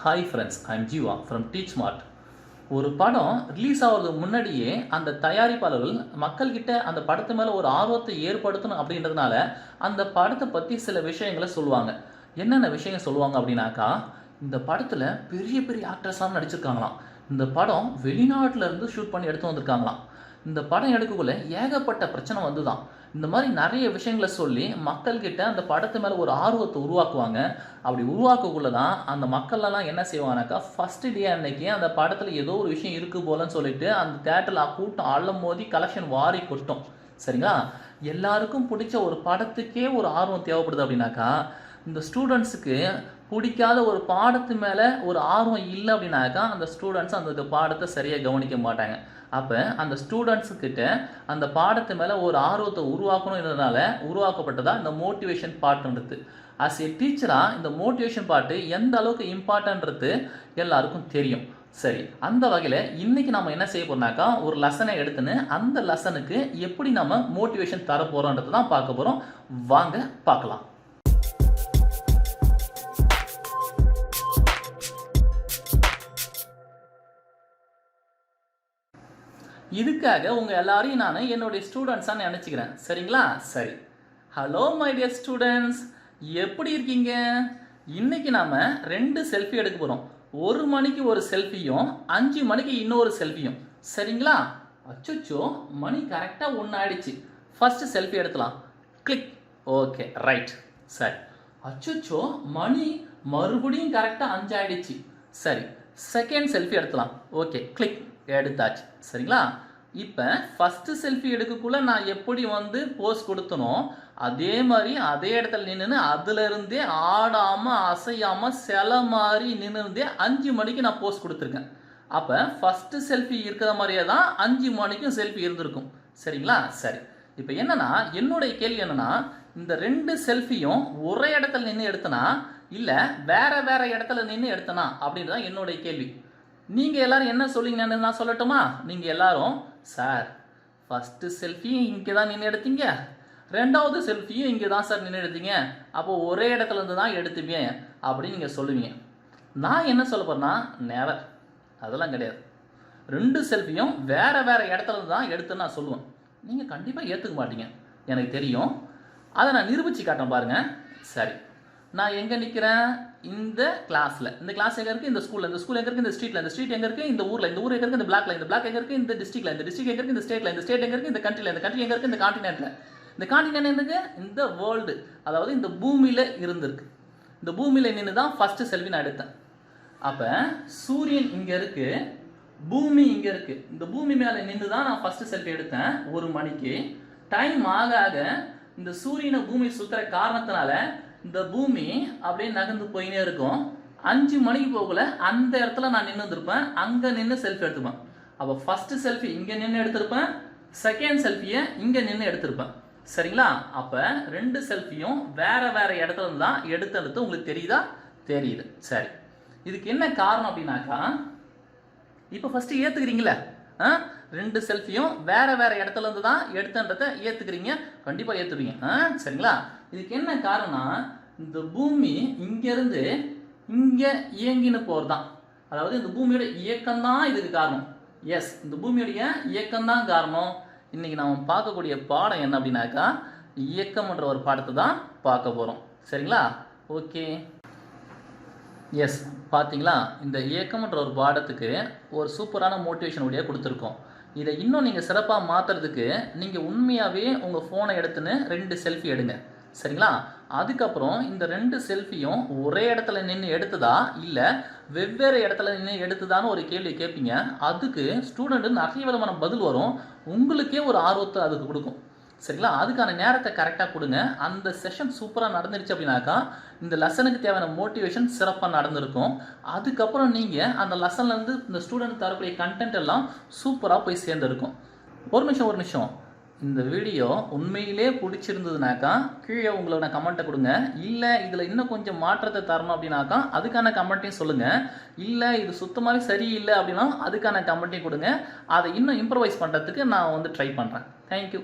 Hi friends I'm Jeeva from teach smart ஒரு படம் release ஆகிறதுக்கு முன்னாடியே அந்த தயாரிப்பாளர்கள் மக்கள்கிட்ட அந்த படத்து மேலே ஒரு ஆர்வத்தை ஏற்படுத்தணும் அப்படின்றதுனால அந்த படத்தை பற்றி சில விஷயங்களை சொல்லுவாங்க. என்னென்ன விஷயங்கள் சொல்லுவாங்க அப்படின்னாக்கா இந்த படத்தில் பெரிய பெரிய ஆக்டர்ஸ்லாம் நடிச்சிருக்காங்களாம். இந்த படம் வெளிநாட்டிலேருந்து ஷூட் பண்ணி எடுத்து வந்திருக்காங்களாம். இந்த படம் எடுக்கக்குள்ள ஏகப்பட்ட பிரச்சனை வந்து தான் இந்த மாதிரி நிறைய விஷயங்களை சொல்லி மக்கள்கிட்ட அந்த படத்து மேலே ஒரு ஆர்வத்தை உருவாக்குவாங்க. அப்படி உருவாக்கக்குள்ள தான் அந்த மக்கள்லாம் என்ன செய்வாங்கனாக்கா ஃபஸ்ட்டு டே அன்னைக்கு அந்த படத்தில் ஏதோ ஒரு விஷயம் இருக்குது போலன்னு சொல்லிட்டு அந்த தேட்டரில் கூட்டம் அள்ளும் மோதி கலெக்ஷன் வாரி கொட்டும். சரிங்களா? எல்லாருக்கும் பிடிச்ச ஒரு படத்துக்கே ஒரு ஆர்வம் தேவைப்படுது அப்படின்னாக்கா இந்த ஸ்டூடெண்ட்ஸுக்கு பிடிக்காத ஒரு பாடத்து மேலே ஒரு ஆர்வம் இல்லை அப்படின்னாக்கா அந்த ஸ்டூடெண்ட்ஸ் அந்த பாடத்தை சரியாக கவனிக்க மாட்டாங்க. அப்போ அந்த ஸ்டூடெண்ட்ஸுக்கிட்ட அந்த பாடத்து மேலே ஒரு ஆர்வத்தை உருவாக்கணுன்றதுனால உருவாக்கப்பட்டதாக இந்த மோட்டிவேஷன் பாட்டுன்றது அஸ் எ டீச்சராக இந்த மோட்டிவேஷன் பாட்டு எந்த அளவுக்கு இம்பார்ட்டன்றது எல்லாருக்கும் தெரியும். சரி அந்த வகையில் இன்றைக்கி நம்ம என்ன செய்ய போகிறோம்னாக்கா ஒரு லெசனை எடுத்துன்னு அந்த லெசனுக்கு எப்படி நம்ம மோட்டிவேஷன் தர போகிறோன்றது தான் பார்க்க போகிறோம் வாங்க பார்க்கலாம். இதுக்காக உங்கள் எல்லாரையும் நான் என்னுடைய ஸ்டூடெண்ட்ஸாக நினச்சிக்கிறேன். சரிங்களா? சரி. ஹலோ மை டியர் ஸ்டூடெண்ட்ஸ் எப்படி இருக்கீங்க? இன்னைக்கு நாம் ரெண்டு செல்ஃபி எடுக்க போகிறோம் ஒரு மணிக்கு ஒரு செல்ஃபியும் அஞ்சு மணிக்கு இன்னொரு செல்ஃபியும் சரிங்களா? அச்சுச்சோ மணி கரெக்டாக ஒன்று ஆயிடுச்சு ஃபஸ்ட்டு செல்ஃபி எடுக்கலாம். கிளிக் ஓகே ரைட் சரி. அச்சுச்சோ மணி மறுபடியும் கரெக்டாக அஞ்சாயிடுச்சு. சரி. செகண்ட் செல்ஃபி எடுக்கலாம். ஓகே கிளிக் எடுத்தாச்சு. சரிங்களா? இப்போ ஃபஸ்ட்டு செல்ஃபி எடுக்கக்குள்ள நான் எப்படி வந்து போஸ் கொடுத்தனோ அதே மாதிரி அதே இடத்துல நின்று அதுலேருந்தே ஆடாமல் அசையாமல் சில மாதிரி நின்றுருந்தே அஞ்சு மணிக்கு நான் போஸ் கொடுத்துருக்கேன். அப்போ ஃபஸ்ட்டு செல்ஃபி இருக்கிற மாதிரியே தான் அஞ்சு மணிக்கும் செல்ஃபி இருந்திருக்கும். சரிங்களா? சரி. இப்போ என்னன்னா என்னுடைய கேள்வி என்னன்னா இந்த ரெண்டு செல்ஃபியும் ஒரே இடத்துல நின்று எடுத்தனா இல்லை வேற வேற இடத்துல நின்று எடுத்தனா அப்படின்றது தான் என்னுடைய கேள்வி. நீங்கள் எல்லாரும் என்ன சொல்லிங்கன்னு நான் சொல்லட்டுமா? நீங்கள் எல்லாரும் சார் ஃபஸ்ட்டு செல்ஃபியும் இங்கே தான் நின்று எடுத்தீங்க. ரெண்டாவது செல்ஃபியும் இங்கே தான் சார் நின்று எடுத்தீங்க. அப்போ ஒரே இடத்துல இருந்து தான் எடுத்துப்பேன் அப்படின்னு நீங்கள் சொல்லுவீங்க. நான் என்ன சொல்ல போகிறேன்னா நேவர் அதெல்லாம் கிடையாது. ரெண்டு செல்ஃபியும் வேறு வேறு இடத்துல இருந்து தான் எடுத்துன்னு நான் சொல்லுவேன். நீங்கள் கண்டிப்பாக ஏற்றுக்க மாட்டீங்க. எனக்கு தெரியும். அதை நான் நிரூபித்து காட்டேன் பாருங்கள் சரி. நான் எங்கே நிற்கிறேன் இந்த கிளாஸில் இந்த கிளாஸ் எங்கே இருக்குது இந்த ஸ்கூலில் இந்த ஸ்கூல் எங்கே இருக்குது இந்த ஸ்ட்ரீட்டில் இந்த ஸ்ட்ரீட் எங்கே இருக்குது இந்த ஊரில். இந்த ஊர் எங்கே இருக்குது இந்த பிளாக்ல இந்த பிளாக் எங்கே இருக்குது இந்த டிஸ்ட்ரிக்ட்ல இந்த டிஸ்ட்ரிக்ட் எங்கே இருக்குது இந்த ஸ்டேட்டில் இந்த ஸ்டேட் எங்கே இருக்குது இந்த கண்ட்ரியில் இந்த கண்ட்ரி எங்கே இருக்குது இந்த காண்டினென்ட்டில் இந்த காண்டினென்ட் என்னது இந்த வேர்ல்டு அதாவது இந்த பூமியில் இருந்திருக்கு. இந்த பூமியில் நின்று தான் ஃபஸ்ட்டு செல்ஃபி நான் எடுத்தேன். அப்போ சூரியன் இங்கே இருக்குது பூமி இங்கே இருக்குது இந்த பூமி மேலே நின்று தான் நான் ஃபஸ்ட்டு செல்ஃபி எடுத்தேன். ஒரு மணிக்கு. டைம் ஆக ஆக இந்த சூரியனை பூமி சுற்றுற காரணத்தினால இந்த பூமி அப்படியே நகர்ந்து போயினே இருக்கும். அஞ்சு மணிக்கு போகல அந்த இடத்துல நான் நின்று இருந்திருப்பேன் அங்கே நின்று செல்ஃபி எடுத்துப்பேன். அப்போ ஃபஸ்ட்டு செல்ஃபி இங்கே நின்று எடுத்திருப்பேன். செகண்ட் செல்ஃபியை இங்கே நின்று எடுத்திருப்பேன். சரிங்களா? அப்போ ரெண்டு செல்ஃபியும் வேறு வேறு இடத்துல இருந்து தான் எடுத்தெடுத்து உங்களுக்கு தெரியுதா? தெரியுது. சரி. இதுக்கு என்ன காரணம் அப்படின்னாக்கா இப்போ ஃபஸ்ட்டு ஏற்றுக்கிறீங்களே ஆ? ரெண்டு செல்ஃபியும் வேற வேற இடத்துல இருந்து தான் எடுத்தன்றதை ஏத்துக்கிறீங்க. கண்டிப்பாக ஏற்றுவீங்க ஆ சரிங்களா? இதுக்கு என்ன காரணம் இந்த பூமி இங்கேருந்து இங்கே இயங்கின்னு போகிறது தான் அதாவது இந்த பூமியோட இயக்கம் தான் இதுக்கு காரணம். எஸ் இந்த பூமியோடைய இயக்கம் தான் காரணம். இன்னைக்கு நாம் பார்க்கக்கூடிய பாடம் என்ன அப்படின்னாக்கா இயக்கம்ன்ற ஒரு பாடத்தை தான் பார்க்க போகிறோம் சரிங்களா? ஓகே. எஸ் பார்த்தீங்களா இந்த இயக்கம்ன்ற ஒரு பாடத்துக்கு ஒரு சூப்பரான மோட்டிவேஷன் உடைய கொடுத்துருக்கோம். இதை இன்னும் நீங்கள் சிறப்பாக மாற்றுறதுக்கு நீங்கள் உண்மையாகவே உங்கள் ஃபோனை எடுத்துன்னு ரெண்டு செல்ஃபி எடுங்க. சரிங்களா? அதுக்கப்புறம் இந்த ரெண்டு செல்ஃபியும் ஒரே இடத்துல நின்று எடுத்ததா? இல்லை வெவ்வேறு இடத்துல நின்று எடுத்ததான்னு ஒரு கேள்வி கேட்பீங்க அதுக்கு ஸ்டூடெண்ட்டு நிறைய விதமான பதில் வரும். உங்களுக்கே ஒரு ஆர்வத்தை அதுக்கு கொடுக்கும். சரிங்களா? அதுக்கான நேரத்தை கரெக்டாக கொடுங்க. அந்த செஷன் சூப்பராக நடந்துருச்சு அப்படின்னாக்கா இந்த லெசனுக்கு தேவையான மோட்டிவேஷன் சிறப்பாக நடந்திருக்கும். அதுக்கப்புறம் நீங்கள் அந்த லெசன்லேருந்து இந்த ஸ்டூடெண்ட் தரக்கூடிய கண்டென்ட் எல்லாம் சூப்பராக போய் சேர்ந்துருக்கும். ஒரு நிமிஷம் ஒரு நிமிஷம். இந்த வீடியோ உண்மையிலே பிடிச்சிருந்ததுனாக்கா கீழே உங்களோட கமெண்ட்டை கொடுங்க. இல்லை இதில் இன்னும் கொஞ்சம் மாற்றத்தை தரணும் அப்படின்னாக்கா அதுக்கான கமெண்ட்டையும் சொல்லுங்கள் இல்லை இது சுத்தமாகவே சரியில்லை அப்படின்னா அதுக்கான கமெண்ட்டையும் கொடுங்க. அதை இன்னும் இம்ப்ரவைஸ் பண்ணுறதுக்கு நான் வந்து ட்ரை பண்ணுறேன் தேங்க்யூ